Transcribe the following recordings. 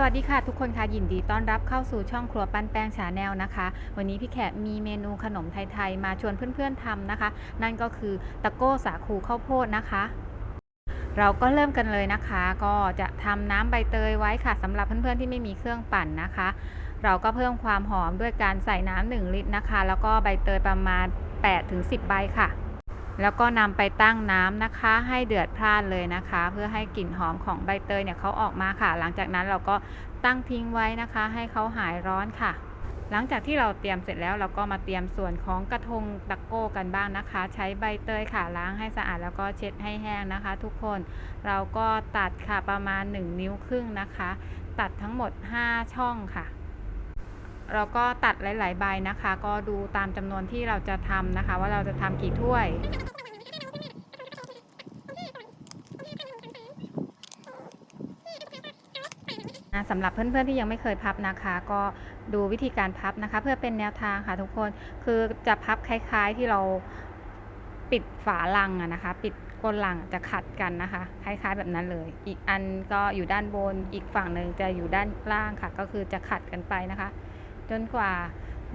สวัสดีค่ะทุกคนค่ะยินดีต้อนรับเข้าสู่ช่องครัวปั้นแป้งชาแนลนะคะ วันนี้พี่แขกมีเมนูขนมไทยๆมาชวนเพื่อนๆทำนะคะ นั่นก็คือตะโก้สาคูข้าวโพดนะคะ เราก็เริ่มกันเลยนะคะ ก็จะทำน้ำใบเตยไว้ค่ะสำหรับเพื่อนๆที่ไม่มีเครื่องปั่นนะคะ เราก็เพิ่มความหอมด้วยการใส่น้ำหนึ่งลิตรนะคะ แล้วก็ใบเตยประมาณ 8-10 ใบค่ะ แล้วก็นำไปตั้งน้ำนะคะ ให้เดือดพล่านเลยนะคะ เพื่อให้กลิ่นหอมของใบเตยเนี่ยเขาออกมาค่ะ หลังจากนั้นเราก็ตั้งทิ้งไว้นะคะ ให้เขาหายร้อนค่ะ หลังจากที่เราเตรียมเสร็จแล้วเราก็มาเตรียมส่วนของกระทงตะโก้กันบ้างนะคะ ใช้ใบเตยค่ะล้างให้สะอาดแล้วก็เช็ดให้แห้งนะคะ ทุกคนเราก็ตัดค่ะประมาณ 1 นิ้วครึ่งนะคะ ตัดทั้งหมด 5 ช่องค่ะ เราก็ตัดหลาย ๆ ใบนะคะ ก็ดูตามจำนวนที่เราจะทำนะคะ ว่าเราจะทำกี่ถ้วยสำหรับเพื่อนๆที่ยังไม่เคยพับนะคะ ก็ดูวิธีการพับนะคะ เพื่อเป็นแนวทางค่ะทุกคนคือจะพับคล้าย ๆที่เราปิดฝาลังนะคะ ปิดก้นลังจะขัดกันนะคะ คล้าย ๆแบบนั้นเลย อีกอันก็อยู่ด้านบนอีกฝั่งหนึ่งจะอยู่ด้านล่างค่ะ ก็คือจะขัดกันไปนะคะ จนกว่า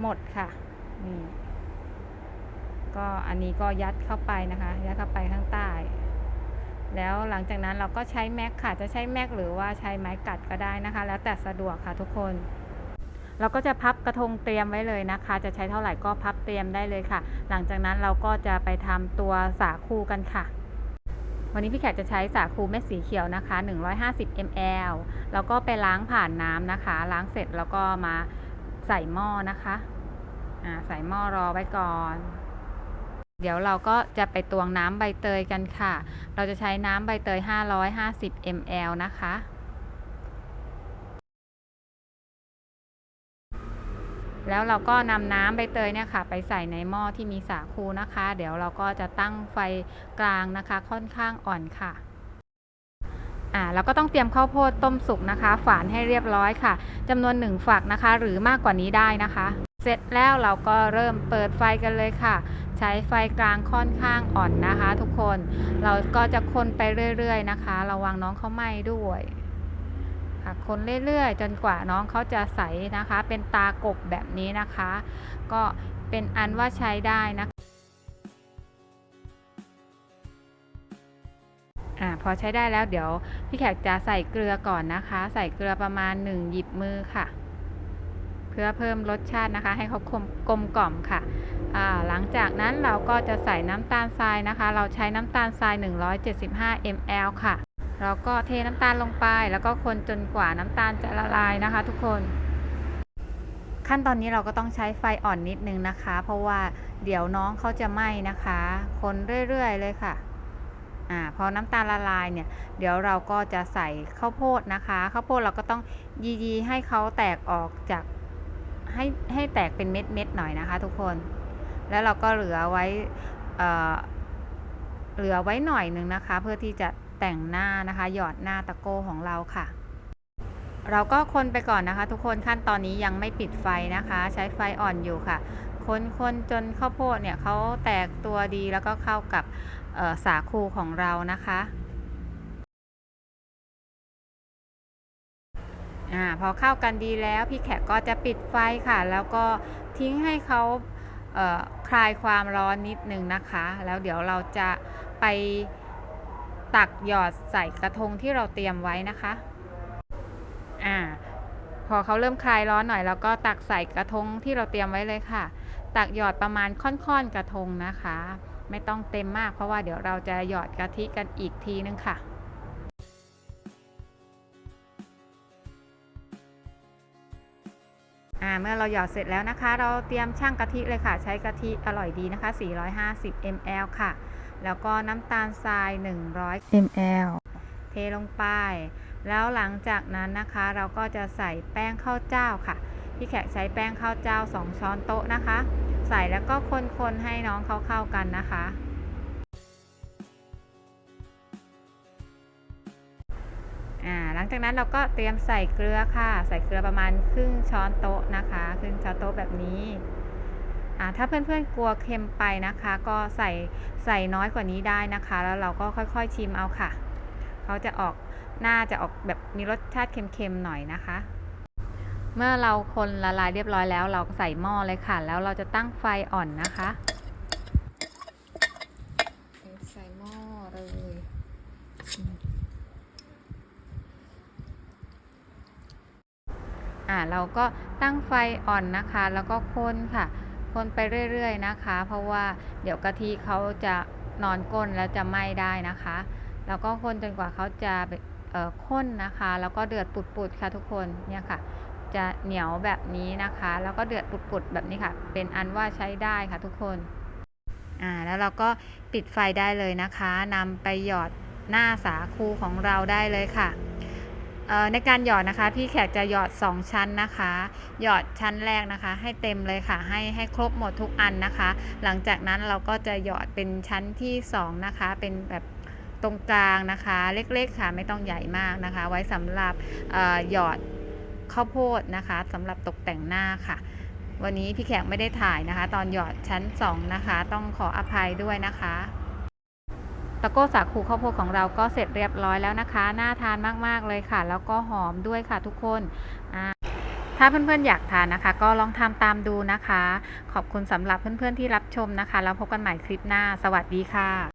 หมดค่ะนี่ก็อันนี้ก็ยัดเข้าไปนะคะ ยัดเข้าไปข้างใต้ แล้วหลังจากนั้นเราก็ใช้แม็กค่ะ จะใช้แม็กหรือว่าใช้ไม้กัดก็ได้นะคะ แล้วแต่สะดวกค่ะทุกคน เราก็จะพับกระทงเตรียมไว้เลยนะคะ จะใช้เท่าไหร่ก็พับเตรียมได้เลยค่ะ หลังจากนั้นเราก็จะไปทำตัวสาคูกันค่ะวันนี้พี่แขกจะใช้สาคูเม็ดสีเขียวนะคะ 150 ml แล้วก็ไปล้างผ่านน้ำนะคะ ล้างเสร็จแล้วก็มา ใส่หม้อนะคะอ่าใส่หม้อรอไว้ก่อน เดี๋ยวเราก็จะไปตวงน้ำใบเตยกันค่ะ เราจะใช้น้ำใบเตย 550 ml นะคะแล้วเราก็นำน้ำใบเตยเนี่ยค่ะ ไปใส่ในหม้อที่มีสาคูนะคะ เดี๋ยวเราก็จะตั้งไฟกลางนะคะ ค่อนข้างอ่อนค่ะ อ่าเราก็ต้องเตรียมข้าวโพดต้มสุกนะคะ ฝานให้เรียบร้อยค่ะจำนวนหนึ่งฝักนะคะ หรือมากกว่านี้ได้นะคะ เสร็จแล้วเราก็เริ่มเปิดไฟกันเลยค่ะ ใช้ไฟกลางค่อนข้างอ่อนนะคะ ทุกคนเราก็จะคนไปเรื่อยๆนะคะ ระวังน้องเขาไหม้ด้วยค่ะคนเรื่อยๆ จนกว่าน้องเขาจะใสนะคะ เป็นตากบแบบนี้นะคะ ก็เป็นอันว่าใช้ได้นะคะ อ่าพอใช้ได้แล้วเดี๋ยวพี่แขกจะใส่เกลือก่อนนะคะ ใส่เกลือประมาณ 1 หยิบมือค่ะ เพื่อเพิ่มรสชาตินะคะ ให้เขาคมกลมกล่อมค่ะอ่าหลังจากนั้นเราก็จะใส่น้ำตาลทรายนะคะ เราใช้น้ำตาลทราย 175 ml ค่ะ เราก็เทน้ำตาลลงไป แล้วก็คนจนกว่าน้ำตาลจะละลายนะคะ ทุกคน ขั้นตอนนี้เราก็ต้องใช้ไฟอ่อนนิดนึงนะคะ เพราะว่าเดี๋ยวน้องเขาจะไหม้นะคะ คนเรื่อยๆเลยค่ะ อ่าพอน้ำตาลละลายเนี่ยเดี๋ยวเราก็จะใส่ข้าวโพดนะคะข้าวโพดเราก็ต้องยีๆให้เขาแตกออกจากให้ให้แตกเป็นเม็ดๆหน่อยนะคะ ทุกคน แล้วเราก็เหลือไว้เอ่อเหลือไว้หน่อยหนึ่งนะคะ เพื่อที่จะแต่งหน้านะคะ หยอดหน้าตะโก้ของเราค่ะ เราก็คนไปก่อนนะคะ ทุกคนขั้นตอนนี้ยังไม่ปิดไฟนะคะ ใช้ไฟอ่อนอยู่ค่ะ คนคนจนข้าวโพดเนี่ยเขาแตกตัวดีแล้วก็เข้ากับสาคูของเรานะคะอ่าพอเข้ากันดีแล้วพี่แขกก็จะปิดไฟค่ะ แล้วก็ทิ้งให้เขาเคลายความร้อนนิดนึงนะคะ แล้วเดี๋ยวเราจะไปตักหยอดใส่กระทงที่เราเตรียมไว้นะคะอ่าพอเขาเริ่มคลายร้อนหน่อย แล้วก็ตักใส่กระทงที่เราเตรียมไว้เลยค่ะ ตักหยอดประมาณค่อนๆกระทงนะคะ ไม่ต้องเต็มมากเพราะว่าเดี๋ยวเราจะหยอดกะทิกันอีกทีนึงค่ะเมื่อเราหยอดเสร็จแล้วนะคะ เราเตรียมช่างกะทิเลยค่ะ ใช้กะทิอร่อยดีนะคะ 450 ml ค่ะ แล้วก็น้ำตาลทราย 100 ml เทลงไป แล้วหลังจากนั้นนะคะ เราก็จะใส่แป้งข้าวเจ้าค่ะ พี่แขกใช้แป้งข้าวเจ้า 2 ช้อนโต๊ะนะคะ ใส่แล้วก็คนๆให้น้องเขาเข้ากันนะคะ หลังจากนั้นเราก็เตรียมใส่เกลือค่ะ ใส่เกลือประมาณครึ่งช้อนโต๊ะนะคะ ครึ่งช้อนโต๊ะแบบนี้ถ้าเพื่อนๆกลัวเค็มไปนะคะ ก็ใส่ใส่น้อยกว่านี้ได้นะคะ แล้วเราก็ค่อยๆชิมเอาค่ะ เขาจะออกน่าจะออกแบบมีรสชาติเค็มๆหน่อยนะคะ เมื่อเราคนละลายเรียบร้อยแล้ว เราใส่หม้อเลยค่ะ แล้วเราจะตั้งไฟอ่อนนะคะ ใส่หม้อเลยอ่าเราก็ตั้งไฟอ่อนนะคะ แล้วก็คนค่ะ คนไปเรื่อยๆนะคะ เพราะว่าเดี๋ยวกะทิเขาจะนอนก้นแล้วจะไหม้ได้นะคะ แล้วก็คนจนกว่าเขาจะเอ่อข้นนะคะ แล้วก็เดือดปุดๆค่ะทุกคนเนี่ยค่ะ จะเหนียวแบบนี้นะคะ แล้วก็เดือดปุดๆแบบนี้ค่ะ เป็นอันว่าใช้ได้ค่ะทุกคนอ่าแล้วเราก็ปิดไฟได้เลยนะคะนำไปหยอดหน้าสาคูของเราได้เลยค่ะเอ่อในการหยอดนะคะพี่แขกจะหยอด 2 ชั้นนะคะ หยอดชั้นแรกนะคะ ให้เต็มเลยค่ะ ให้ให้ครบหมดทุกอันนะคะ หลังจากนั้นเราก็จะหยอดเป็นชั้นที่ 2 นะคะ เป็นแบบตรงกลางนะคะ เล็กๆค่ะไม่ต้องใหญ่มากนะคะ ไว้สำหรับเออหยอด ข้าวโพดนะคะสำหรับตกแต่งหน้าค่ะ วันนี้พี่แขกไม่ได้ถ่ายนะคะ ตอนหยอดชั้น 2 นะคะ ต้องขออภัยด้วยนะคะตะโก้สาคูข้าวโพดของเราก็เสร็จเรียบร้อยแล้วนะคะ น่าทานมาก ๆ เลยค่ะ แล้วก็หอมด้วยค่ะทุกคนถ้าเพื่อนๆอยากทานนะคะ ก็ลองทำตามดูนะคะ ขอบคุณสำหรับเพื่อนๆที่รับชมนะคะ แล้วพบกันใหม่คลิปหน้า สวัสดีค่ะ